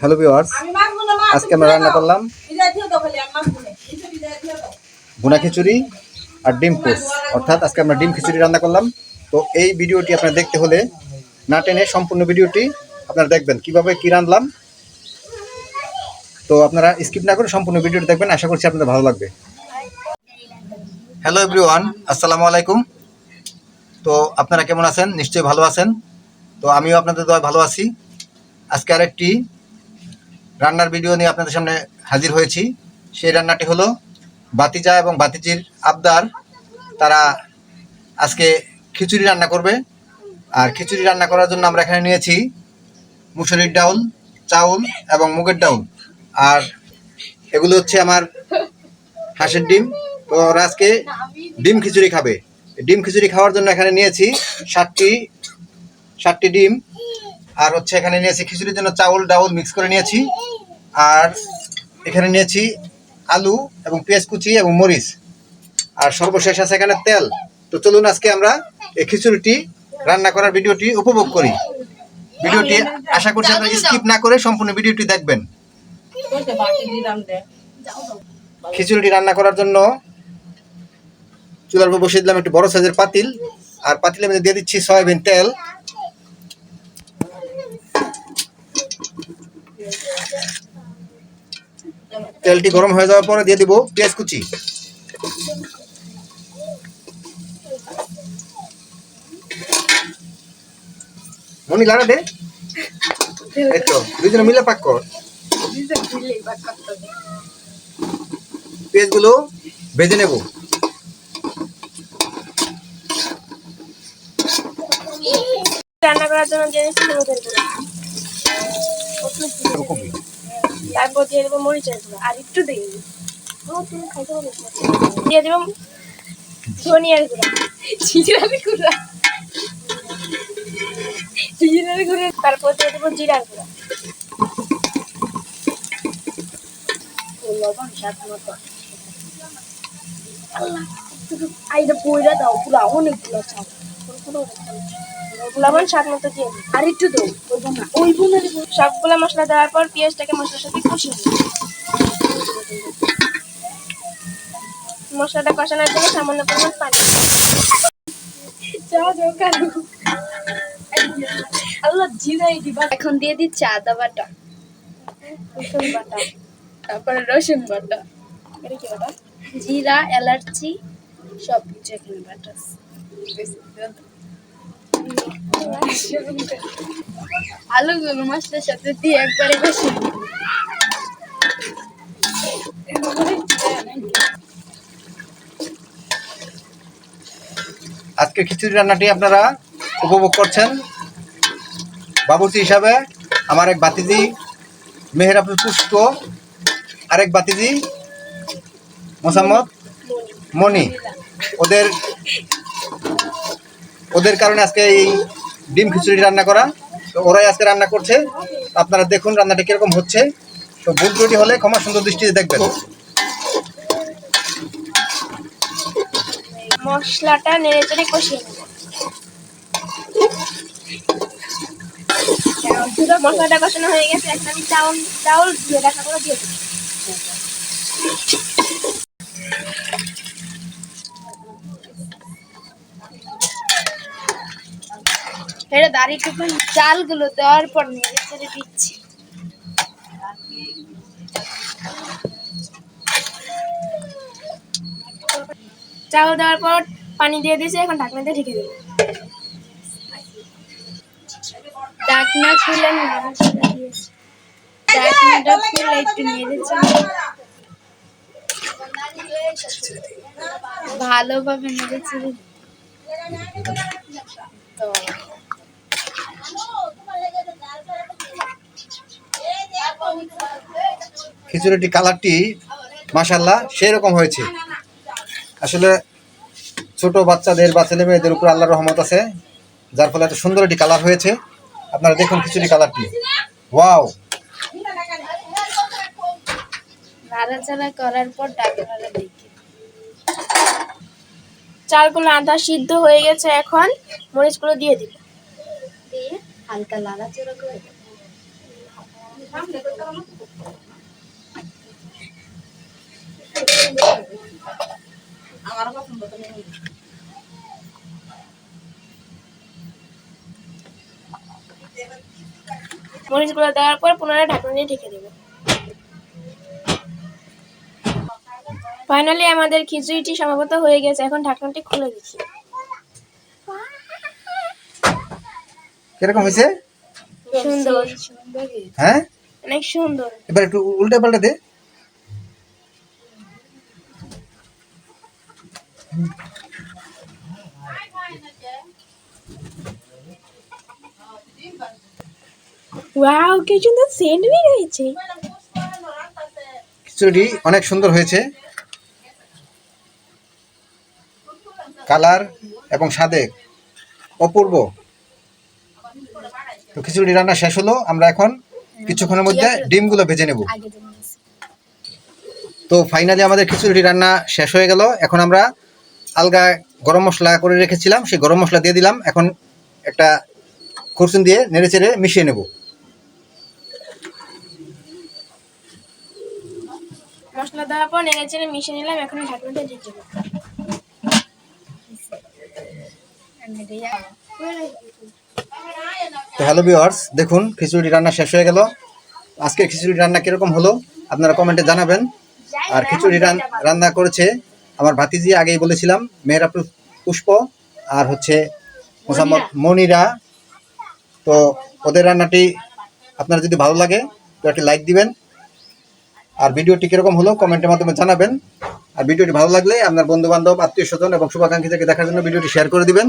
Hello viewers আজকে আমরা রান্না করলাম। ভুনা খিচুড়ি আর ডিম পোস্ট অর্থাৎ আজকে আমরা ডিম খিচুড়ি রান্না করলাম। তো এই ভিডিওটি আপনার দেখতে হলে না টেনে সম্পূর্ণ ভিডিওটি আপনারা দেখবেন। কীভাবে কি রাঁধলাম? তো আপনারা স্কিপ না করে সম্পূর্ণ ভিডিওটি দেখবেন। আশা করছি আপনাদের ভালো লাগবে। হ্যালো এভরিওয়ান আসসালামু আলাইকুম। তো আপনারা কেমন আছেন? নিশ্চয়ই ভালো আছেন। তো আমিও আপনাদের দয় ভালো আছি। আজকে আরেকটি রান্নার ভিডিও নিয়ে আপনাদের সামনে হাজির হয়েছি। সেই রান্নাটি হলো বাতিজা এবং বাতিজির আবদার। তারা আজকে খিচুড়ি রান্না করবে। আর খিচুড়ি রান্না করার জন্য আমরা এখানে নিয়েছি মুসুরির ডাউল, চাউল এবং মুগের ডাউল। আর এগুলো হচ্ছে আমার হাঁসের ডিম। তো ওরা আজকে ডিম খিচুড়ি খাবে। ডিম খিচুড়ি খাওয়ার জন্য এখানে নিয়েছি ষাটটি ষাটটি ডিম। আর হচ্ছে এখানে নিয়েছি খিচুড়ির জন্য চাউল, ডাউল মিক্স করে নিয়েছি। আর এখানে নিয়েছি আলু এবং পেঁয়াজ কুচি এবং মরিচ। আর সর্বশেষ আছে এখানে তেল। তো চলুন আজকে আমরা এই খিচুড়িটি রান্না করার ভিডিওটি উপভোগ করি। ভিডিওটি আশা করছি আপনারা স্কিপ না করে সম্পূর্ণ ভিডিওটি দেখবেন। খিচুড়িটি রান্না করার জন্য চুলার উপর বসিয়ে দিলাম একটু বড় সাইজের পাতিল। আর পাতিলের মধ্যে দিয়ে দিচ্ছি সয়াবিন তেল। তেলটি গরম হয়ে যাওয়ার পরে দিয়ে দিব পেঁয়াজ কুচি। মনি লাগা দে। এই তো দুজনে মিলে পাক কর। পেঁয়াজগুলো ভেজে নেব। রান্না করার জন্য গুঁড়ো তারপর দিয়ে দেবো মরিচের গুঁড়ো। আর একটু দিয়ে দিই। দিয়ে দেবো ধনিয়ার গুঁড়ো। জিরার গুঁড়ো। জিরার গুঁড়ো। তারপর দিয়ে দেবো জিরার গুঁড়ো। লবণ স্বাদ মতো আল্লাহ। আইটা অনেকগুলো চাল। লবণ স্বাদ মতো দিয়ে আর একটু দেবো ওইব না ওইব না দেবো সবগুলো মশলা দেওয়ার পর পেঁয়াজটাকে মশলার সাথে কষিয়ে মশলাটা কষানোর জন্য সামান্য পরিমাণ পানি আল্লাহ জিরাই দিবা। এখন দিয়ে দিচ্ছি আদা বাটা। রসুন বাটা। তারপরে রসুন বাটা। এটা কি বাটা? জিরা এলাচি সব কিছু এখানে বাটা। আলুগুলো সাথে দিয়ে একবারে বসে আজকে খিচুড়ি রান্নাটি আপনারা উপভোগ করছেন। বাবুর্চি হিসাবে আমার এক বাতিজি মেহেরাবুল পুষ্প আরেক বাতিজি মোসাম্মদ মনি। ওদের ওদের কারণে আজকে এই ডিম খিচুড়ি রান্না করা। তো ওরাই আজকে রান্না করছে। আপনারা দেখুন রান্নাটা কীরকম হচ্ছে। তো ভুল ত্রুটি হলে ক্ষমা সুন্দর দৃষ্টিতে দেখবেন। মশলাটা নেড়ে চেড়ে কষিয়ে মশলাটা কষানো হয়ে গেছে। এখন আমি চাউল চাউল দিয়ে রাখা করে দিয়ে এটা দাঁড়িয়ে চালগুলো দেওয়ার পর চেড়ে দিচ্ছি। চাউল দেওয়ার পর পানি দিয়ে দিয়েছি, এখন ঢাকনা দিয়ে ঢেকে দেবো। ডাকনা খুলে ডাকনাটা খুলে একটু নেড়েছে ভালোভাবে নেড়েছে তো খিচুড়িটি কালারটি মাসাল্লাহ সেই রকম হয়েছে। আসলে ছোট বাচ্চাদের বা ছেলে মেয়েদের উপর আল্লাহর রহমত আছে, যার ফলে এত সুন্দর একটি কালার হয়েছে। আপনারা দেখুন খিচুড়ি কালারটি। ওয়াও! নাড়াচাড়া করার পর ডাকনাটা দেখি। চালগুলো আধা সিদ্ধ হয়ে গেছে এখন, মরিচগুলো দিয়ে দিব। দিয়ে হালকা নাড়াচাড়া করে মরিচগুলো দেওয়ার পর পুনরায় ঢাকনা দিয়ে ঢেকে দেবো। ফাইনালি আমাদের খিচুড়িটি সম্ভবত হয়ে গেছে। এখন ঢাকনাটি খুলে দিচ্ছি। কীরকম হয়েছে? সুন্দর। হ্যাঁ? অনেক সুন্দর। এবার একটু উল্টে পাল্টে দে। ওয়াও কি সুন্দর সেন্ট বের হয়েছে খিচুড়ি অনেক সুন্দর হয়েছে। কালার এবং স্বাদে অপূর্ব। তো খিচুড়ি রান্না শেষ হলো। আমরা এখন কিছুক্ষণের মধ্যে ডিমগুলো ভেজে নেব। তো ফাইনালি আমাদের খিচুড়ি রান্না শেষ হয়ে গেল। এখন আমরা আলগা গরম মশলা করে রেখেছিলাম সেই গরম মশলা দিয়ে দিলাম। এখন একটা খুরসুন দিয়ে নেড়ে চেড়ে মিশিয়ে নেব। মশলা দেওয়ার পর নেড়ে চেড়ে মিশিয়ে নিলাম এখন ঢাকনাটা ঢেকে দেবো তো হ্যালো ভিওয়ার্স দেখুন খিচুড়ি রান্না শেষ হয়ে গেল। আজকের খিচুড়ি রান্না কীরকম হলো আপনারা কমেন্টে জানাবেন। আর খিচুড়ি রান- রান্না করেছে আমার ভাতিজি আগেই বলেছিলাম, মেয়েরা পুষ্প আর হচ্ছে মোসাম্মদ মনিরা। তো ওদের রান্নাটি আপনার যদি ভালো লাগে, তো একটি লাইক দিবেন। আর ভিডিওটি কীরকম হলো কমেন্টের মাধ্যমে জানাবেন। আর ভিডিওটি ভালো লাগলে আপনার বন্ধু বান্ধব আত্মীয় স্বজন এবং শুভাকাঙ্ক্ষীদেরকে দেখার জন্য ভিডিওটি শেয়ার করে দিবেন।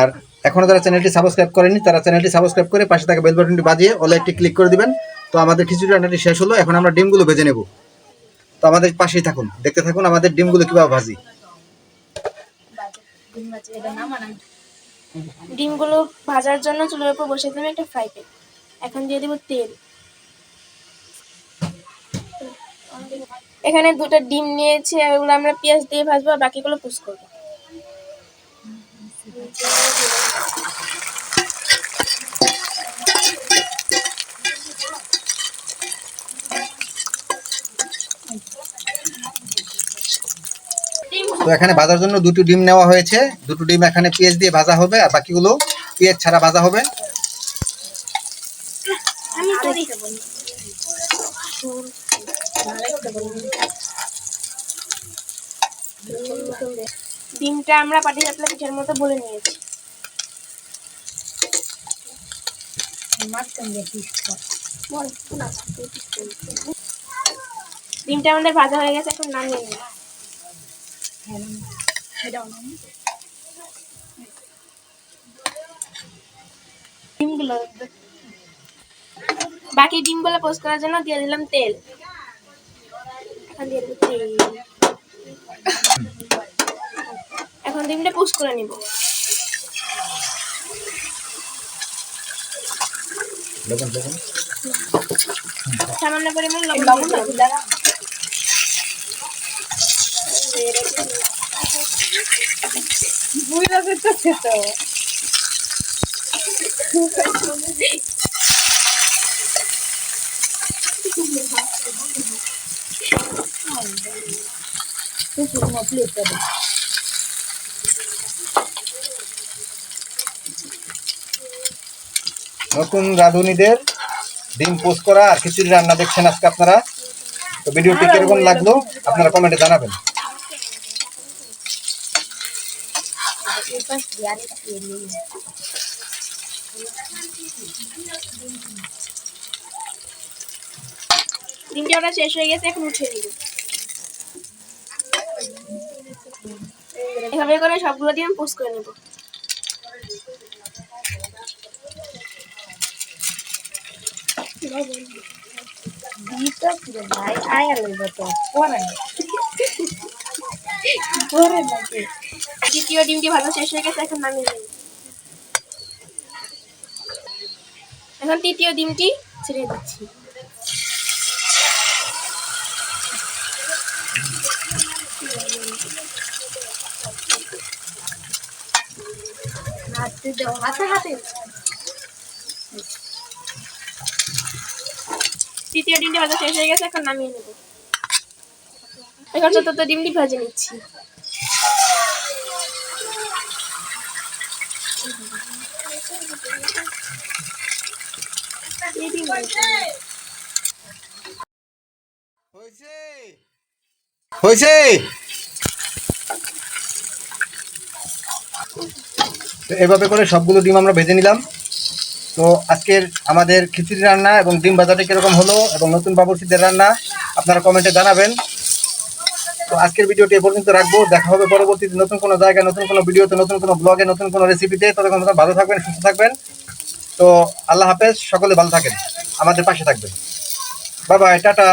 আর এখনও যারা চ্যানেলটি সাবস্ক্রাইব করেনি তারা চ্যানেলটি সাবস্ক্রাইব করে পাশে থাকা বেল বাটনটি বাজিয়ে অল ক্লিক করে দিবেন। তো আমাদের খিচুড়ি রান্নাটি শেষ হলো, এখন আমরা ডিমগুলো ভেজে নেব। তো আমাদের পাশেই থাকুন, দেখতে থাকুন আমাদের ডিমগুলো কীভাবে ভাজি। ডিমগুলো ভাজার জন্য চুলের উপর বসে দিলাম একটা ফ্রাই প্যান এখন দিয়ে দেবো তেল। এখানে দুটো ডিম নিয়েছি ওগুলো আমরা পেঁয়াজ দিয়ে ভাজবো আর বাকিগুলো পুষ করব। তো এখানে ভাজার জন্য দুটো ডিম নেওয়া হয়েছে। দুটো ডিম এখানে পেঁয়াজ দিয়ে ভাজা হবে আর বাকিগুলো পেঁয়াজ ছাড়া ভাজা হবে। ডিমটা আমরা পাটি চাপলা পিঠার মতো বলে নিয়েছি। ডিমটা আমাদের ভাজা হয়ে গেছে এখন নামিয়ে নিই। ডিমগুলো বাকি ডিমগুলো পোস্ট করার জন্য দিয়ে দিলাম তেল। এখন দিয়ে দেবো তেল। এখন ডিমটা পোস্ট করে নিব। সামান্য পরিমাণ লবণ নতুন রাঁধুনিদের ডিম পোস্ট করা আর খিচুড়ি রান্না দেখছেন আজকে আপনারা। তো ভিডিওটি কীরকম লাগল আপনারা কমেন্টে জানাবেন। ডিমটা ওটা শেষ হয়ে গেছে এখন উঠিয়ে নিব এভাবে করে সবগুলো দিয়ে আমি পোস্ট করে নেব দ্বিতীয় ডিমটি ভালো শেষ হয়ে গেছে, এখন নামিয়ে নেব। এখন তৃতীয় ডিমটি ছেড়ে দিচ্ছি। তৃতীয় ডিমটি ভাজা শেষ হয়ে গেছে, এখন নামিয়ে নেব। এখন চতুর্থ ডিমটি ভেজে নিচ্ছি এই ডিম ভাজা। হয়েছে। তো এভাবে করে সবগুলো ডিম আমরা ভেজে নিলাম। তো আজকের আমাদের খিচুড়ি রান্না এবং ডিম ভাজাটা কীরকম হলো এবং নতুন বাবুর্চিদের রান্না, আপনারা কমেন্টে জানাবেন। তো আজকের ভিডিওটি এ পর্যন্ত রাখব। দেখা হবে পরবর্তীতে নতুন কোনো জায়গায়, নতুন কোনো ভিডিওতে, নতুন কোনো ব্লগে, নতুন কোনো রেসিপিতে ততক্ষণ ভালো থাকবেন, সুস্থ থাকবেন। তো আল্লাহ হাফেজ সকলে ভালো থাকেন। আমাদের পাশে থাকবেন। বাবা টাটা।